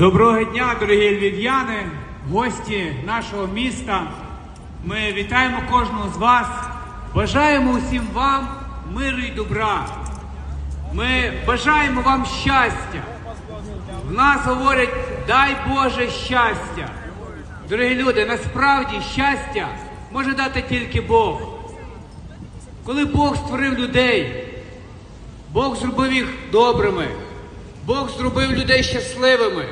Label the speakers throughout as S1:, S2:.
S1: Доброго дня, дорогі львів'яни, гості нашого міста. Ми вітаємо кожного з вас. Бажаємо усім вам миру і добра. Ми бажаємо вам щастя. В нас говорять, дай Боже щастя. Дорогі люди, насправді щастя може дати тільки Бог. Коли Бог створив людей, Бог зробив їх добрими, Бог зробив людей щасливими,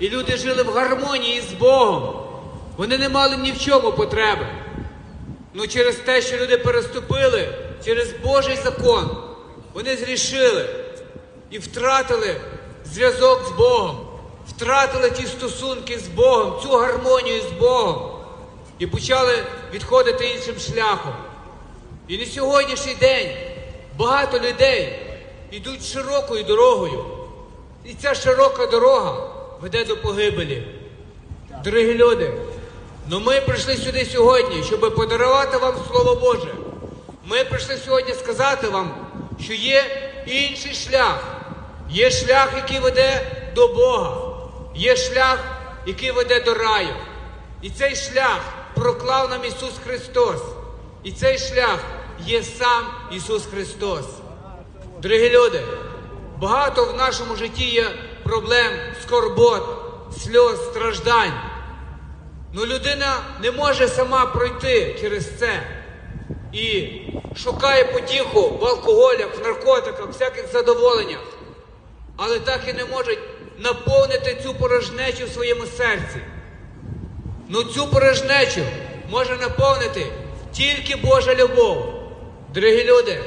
S1: і люди жили в гармонії з Богом. Вони не мали ні в чому потреби. Ну через те, що люди переступили через Божий закон, вони зрішили і втратили зв'язок з Богом, втратили ті стосунки з Богом, цю гармонію з Богом і почали відходити іншим шляхом. І на сьогоднішній день багато людей йдуть широкою дорогою. І ця широка дорога веде до погибелі. Дорогі люди, ну ми прийшли сюди сьогодні, щоб подарувати вам Слово Боже. Ми прийшли сьогодні сказати вам, що є інший шлях. Є шлях, який веде до Бога. Є шлях, який веде до раю. І цей шлях проклав нам Ісус Христос. І цей шлях є сам Ісус Христос. Дорогі люди, багато в нашому житті є проблем, скорбот, сльоз, страждань. Ну людина не може сама пройти через це і шукає потіху в алкоголях, в наркотиках, всяких задоволеннях, але так і не може наповнити цю порожнечу в своєму серці. Ну цю порожнечу може наповнити тільки Божа любов. Дорогі люди,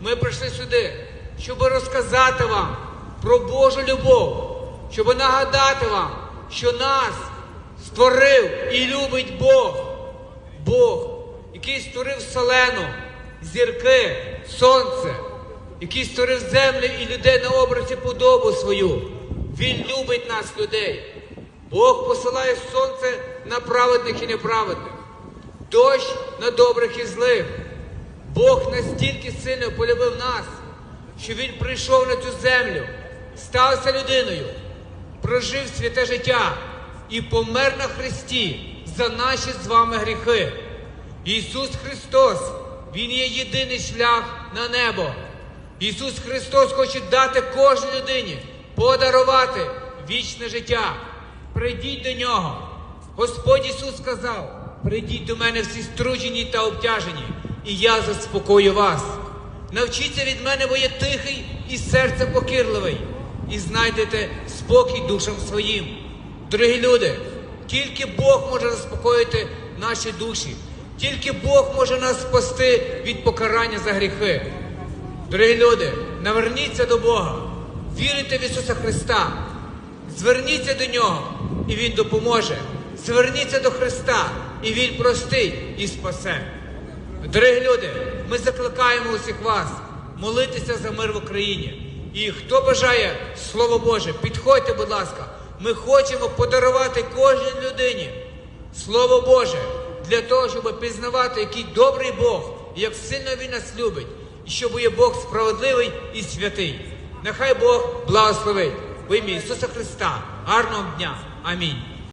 S1: ми прийшли сюди, щоб розказати вам про Божу любов, щоб нагадати вам, що нас створив і любить Бог. Бог, який створив вселену, зірки, сонце, який створив землю і людей на образі подобу свою. Він любить нас, людей. Бог посилає сонце на праведних і неправедних, дощ на добрих і злих. Бог настільки сильно полюбив нас, що Він прийшов на цю землю, стався людиною, прожив святе життя і помер на Христі за наші з вами гріхи. Ісус Христос, Він є єдиний шлях на небо. Ісус Христос хоче дати кожній людині, подарувати вічне життя. Прийдіть до нього. Господь Ісус сказав: прийдіть до мене всі струджені та обтяжені, і я заспокою вас. Навчіться від мене, бо я тихий і серце покірливий, і знайдете спокій душам своїм. Дорогі люди, тільки Бог може заспокоїти наші душі, тільки Бог може нас спасти від покарання за гріхи. Дорогі люди, наверніться до Бога, вірите в Ісуса Христа, зверніться до Нього, і Він допоможе. Зверніться до Христа, і Він простить і спасе. Дорогі люди, ми закликаємо усіх вас молитися за мир в Україні. І хто бажає Слово Боже, підходьте, будь ласка. Ми хочемо подарувати кожній людині Слово Боже для того, щоб пізнавати, який добрий Бог, і як сильно Він нас любить, і щоб є Бог справедливий і святий. Нехай Бог благословить в ім'я Ісуса Христа. Гарного дня. Амінь.